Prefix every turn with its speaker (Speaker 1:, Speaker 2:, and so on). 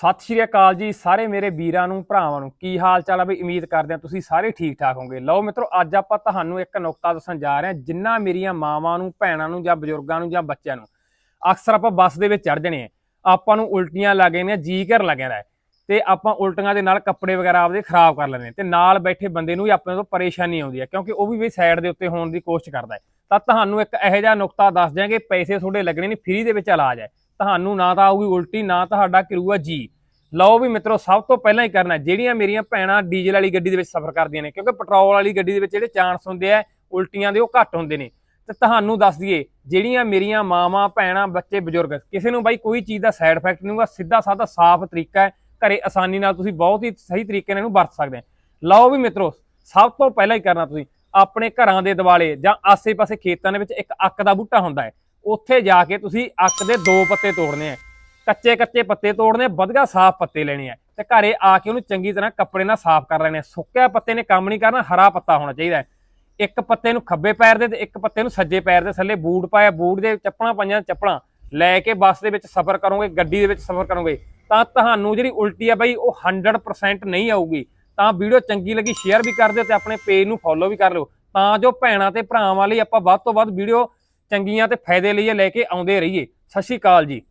Speaker 1: ਸਤਿ ਸ਼੍ਰੀ ਅਕਾਲ ਜੀ ਸਾਰੇ ਮੇਰੇ ਵੀਰਾਂ ਨੂੰ, ਭਰਾਵਾਂ ਨੂੰ, ਕੀ ਹਾਲ ਚਾਲ ਆ? ਬਈ ਉਮੀਦ ਕਰਦੇ ਹਾਂ ਤੁਸੀਂ ਸਾਰੇ ਠੀਕ ਠਾਕ ਹੋਗੇ ਲਓ ਮਿੱਤਰੋ, ਅੱਜ ਆਪਾਂ ਤੁਹਾਨੂੰ ਇੱਕ ਨੁਕਤਾ ਦੱਸਣ ਜਾ ਰਹੇ ਹਾਂ, ਜਿੰਨਾ ਮੇਰੀਆਂ ਮਾਵਾਂ ਨੂੰ, ਭੈਣਾਂ ਨੂੰ ਜਾਂ ਬਜ਼ੁਰਗਾਂ ਨੂੰ ਜਾਂ ਬੱਚਿਆਂ ਨੂੰ। ਅਕਸਰ ਆਪਾਂ ਬੱਸ ਦੇ ਵਿੱਚ ਚੜ ਜਣੇ ਆ। ਆਪਾਂ ਨੂੰ ਉਲਟੀਆਂ ਲੱਗ ਜਾਂਦੀਆਂ, ਜੀ ਘਰ ਲੱਗ ਜਾਂਦਾ ਹੈ। ਤੇ ਆਪਾਂ ਉਲਟੀਆਂ ਦੇ ਨਾਲ ਕੱਪੜੇ ਵਗੈਰਾ ਆਪਦੇ ਖਰਾਬ ਕਰ ਲੈਂਦੇ ਹਾਂ ਤੇ ਨਾਲ ਬੈਠੇ ਬੰਦੇ ਨੂੰ ਵੀ ਆਪਣੇ ਤੋਂ ਪਰੇਸ਼ਾਨੀ ਆਉਂਦੀ ਹੈ, ਕਿਉਂਕਿ ਉਹ ਵੀ ਵੀ ਸਾਈਡ ਦੇ ਉੱਤੇ ਹੋਣ ਦੀ ਕੋਸ਼ਿਸ਼ ਕਰਦਾ ਹੈ। ਤਾਂ ਤੁਹਾਨੂੰ ਇੱਕ ਇਹੋ ਜਿਹਾ ਨੁਕਤਾ ਦੱਸ ਦਿਆਂਗੇ, ਪੈਸੇ ਤੁਹਾਡੇ ਲੱਗਣੇ ਨਹੀਂ ਫ੍ਰੀ ਦੇ ਵਿੱਚ ਇਲਾਜ ਹੈ। ਤੁਹਾਨੂੰ ਨਾ ਤਾਂ ਆਊਗੀ ਉਲਟੀ, ਨਾ ਤੁਹਾਡਾ ਕਿਰੂਆ ਜੀ। ਲਓ ਵੀ ਮਿੱਤਰੋ, ਸਭ ਤੋਂ ਪਹਿਲਾਂ ਹੀ ਕਰਨਾ ਜਿਹੜੀਆਂ ਮੇਰੀਆਂ ਭੈਣਾਂ ਡੀਜ਼ਲ ਵਾਲੀ ਗੱਡੀ ਦੇ ਵਿੱਚ ਸਫ਼ਰ ਕਰਦੀਆਂ ਨੇ, ਕਿਉਂਕਿ ਪੈਟਰੋਲ ਵਾਲੀ ਗੱਡੀ ਦੇ ਵਿੱਚ ਜਿਹੜੇ ਚਾਂਸ ਹੁੰਦੇ ਆ, ਉਲਟੀਆਂ ਦੇ ਉਹ ਘੱਟ ਹੁੰਦੇ ਨੇ। ਤੇ ਤੁਹਾਨੂੰ ਦੱਸ ਦਈਏ, ਜਿਹੜੀਆਂ ਮੇਰੀਆਂ ਮਾਵਾਂ, ਭੈਣਾਂ, ਬੱਚੇ, ਬਜ਼ੁਰਗ, ਕਿਸੇ ਨੂੰ ਬਾਈ ਕੋਈ ਚੀਜ਼ ਦਾ ਸਾਈਡ ਇਫੈਕਟ ਨਹੀਂ ਹੋਊਗਾ, ਸਿੱਧਾ ਸਾਦਾ ਸਾਫ਼ ਤਰੀਕਾ ਹੈ, ਘਰੇ ਆਸਾਨੀ ਨਾਲ ਤੁਸੀਂ ਬਹੁਤ ਹੀ ਸਹੀ ਤਰੀਕੇ ਨਾਲ ਇਹਨੂੰ ਵਰਤ ਸਕਦੇ ਆ ਲਓ ਵੀ ਮਿੱਤਰੋ, ਸਭ ਤੋਂ ਪਹਿਲਾਂ ਹੀ ਕਰਨਾ ਤੁਸੀਂ, ਆਪਣੇ ਘਰਾਂ ਦੇ ਦਿਵਾਲੇ ਜਾਂ ਆਸੇ-ਪਾਸੇ ਖੇਤਾਂ ਦੇ ਵਿੱਚ ਇੱਕ ਅੱਕ ਦਾ ਬੂਟਾ ਹੁੰਦਾ ਹੈ ਉੱਥੇ ਜਾ ਕੇ ਤੁਸੀਂ ਅੱਕ ਦੇ ਦੋ ਪੱਤੇ ਤੋੜਨੇ ਆ। ਕੱਚੇ ਕੱਚੇ ਪੱਤੇ ਤੋੜਨੇ, ਵਧੀਆ ਸਾਫ਼ ਪੱਤੇ ਲੈਣੇ ਆ। ਤੇ ਘਰੇ ਆ ਕੇ ਉਹਨੂੰ ਚੰਗੀ ਤਰ੍ਹਾਂ ਕੱਪੜੇ ਨਾਲ ਸਾਫ਼ ਕਰ ਲੈਣੇ ਆ। ਸੁੱਕਿਆ ਪੱਤੇ ਨੇ ਕੰਮ ਨਹੀਂ ਕਰਨਾ, ਹਰਾ ਪੱਤਾ ਹੋਣਾ ਚਾਹੀਦਾ ਇੱਕ ਪੱਤੇ ਨੂੰ ਖੱਬੇ ਪੈਰ ਦੇ ਤੇ ਇੱਕ ਪੱਤੇ ਨੂੰ ਸੱਜੇ ਪੈਰ ਦੇ ਥੱਲੇ ਬੂਟ ਪਾਇਆ, ਬੂਟ ਦੇ ਚੱਪਲਾਂ ਪਾਈਆਂ ਚੱਪਲਾਂ। ਲੈ ਕੇ ਬੱਸ ਦੇ ਵਿੱਚ ਸਫ਼ਰ ਕਰੋਗੇ, ਗੱਡੀ ਦੇ ਵਿੱਚ ਸਫ਼ਰ ਕਰੋਗੇ, ਤਾਂ ਤੁਹਾਨੂੰ ਜਿਹੜੀ ਉਲਟੀ ਆ ਬਾਈ, ਉਹ 100% ਨਹੀਂ ਆਊਗੀ। ਤਾਂ ਵੀਡੀਓ ਚੰਗੀ ਲੱਗੀ ਸ਼ੇਅਰ ਵੀ ਕਰ ਦਿਓ ਤੇ ਆਪਣੇ ਪੇਜ ਨੂੰ ਫੋਲੋ ਵੀ ਕਰ ਲਿਓ। ਤਾਂ ਜੋ ਭੈਣਾਂ ਤੇ ਭਰਾਵਾਂ ਲਈ ਆਪਾਂ ਵੱਧ ਤੋਂ ਵੱਧ ਵੀਡੀਓ ਚੰਗੀਆਂ ਤੇ ਫਾਇਦੇ ਲਈ ਲੈ ਕੇ ਆਉਂਦੇ ਰਹੀਏ। ਸਤਿ ਸ਼੍ਰੀ ਅਕਾਲ ਜੀ।